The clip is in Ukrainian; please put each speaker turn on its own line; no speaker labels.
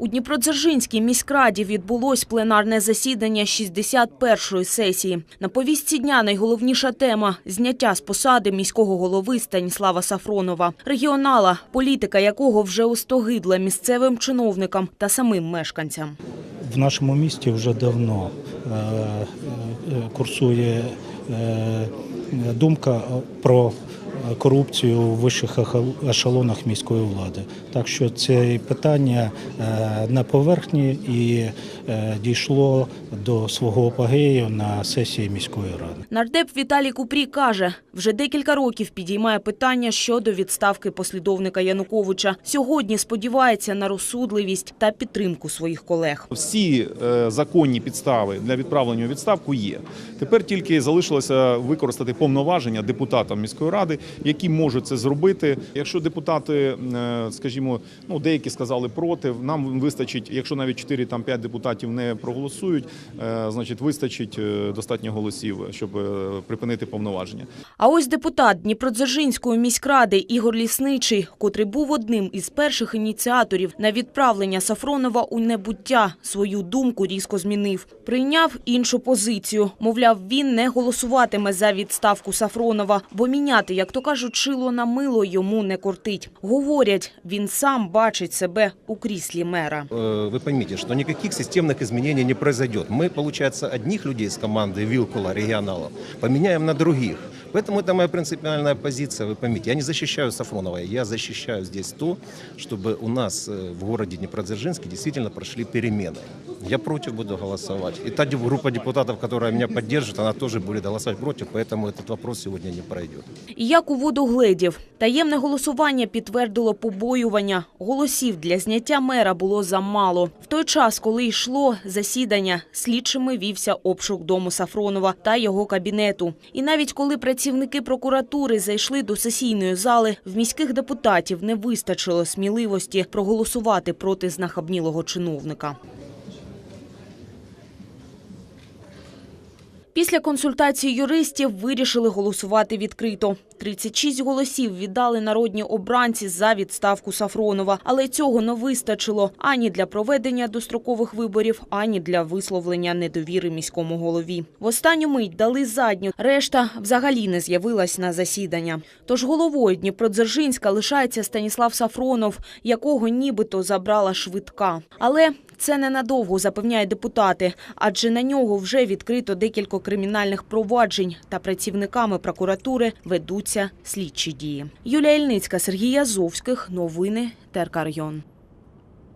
У Дніпродзержинській міськраді відбулось пленарне засідання 61-ї сесії. На повістці дня найголовніша тема – зняття з посади міського голови Станіслава Сафронова. Регіонала, політика якого вже остогидла місцевим чиновникам та самим мешканцям.
В нашому місті вже давно е, е, курсує е, думка про корупцію у вищих ешелонах міської влади. Так що це питання е, на поверхні і е, дійшло до свого апогею на сесії міської ради.
Нардеп Віталій Купрій каже, вже декілька років підіймає питання щодо відставки послідовника Януковича. Сьогодні сподівається на розсудливість та підтримку своїх колег.
Всі е, законні підстави для відправлення у відставку є. Тепер тільки залишилося використати повноваження депутатам міської ради, які можуть це зробити. Якщо депутати, е, скажімо, ну деякі сказали проти, нам вистачить, якщо навіть 4 там 5 депутатів не проголосують, е, значить вистачить е, достатньо голосів, щоб припинити повноваження.
А ось депутат Дніпродзержинської міськради Ігор Лісничий, котрий був одним із перших ініціаторів на відправлення Сафронова у небуття, свою думку різко змінив. Прийняв іншу позицію. Мовляв, він не голосуватиме за відставку Сафронова, бо міняти, як то кажуть, шило на мило йому не кортить. Говорять, він сам бачить себе у кріслі мера.
Э, Вы поймите, что никаких системных изменений не произойдет. Мы, получается, одних людей из команды Вилкула, регионалов, поменяем на других. Поэтому это моя принципиальная позиция, вы поймите. Я не защищаю Сафронова, я защищаю здесь то, чтобы у нас э, в городе Днепродзержинске действительно прошли перемены. Я против буду голосовать. И та группа депутатов, которая меня поддержит, она тоже будет голосовать против, поэтому этот вопрос сегодня не пройдет.
Як у воду гледів. Таємне голосування підтвердило побоювання. Голосів для зняття мера було замало. В той час, коли йшло засідання, слідчими вівся обшук дому Сафронова та його кабінету. І навіть коли працівники прокуратури зайшли до сесійної зали, в міських депутатів не вистачило сміливості проголосувати проти знахабнілого чиновника. Після консультації юристів вирішили голосувати відкрито. 36 голосів віддали народні обранці за відставку Сафронова, але цього не вистачило ані для проведення дострокових виборів, ані для висловлення недовіри міському голові. В останню мить дали задню, решта взагалі не з'явилась на засідання. Тож головою Дніпродзержинська лишається Станіслав Сафронов, якого нібито забрала швидка. Але це ненадовго, запевняють депутати, адже на нього вже відкрито декілька кримінальних проваджень та працівниками прокуратури ведуться слідчі дії. Юлія Ільницька, Сергій Язовських. Новини ТРК Район.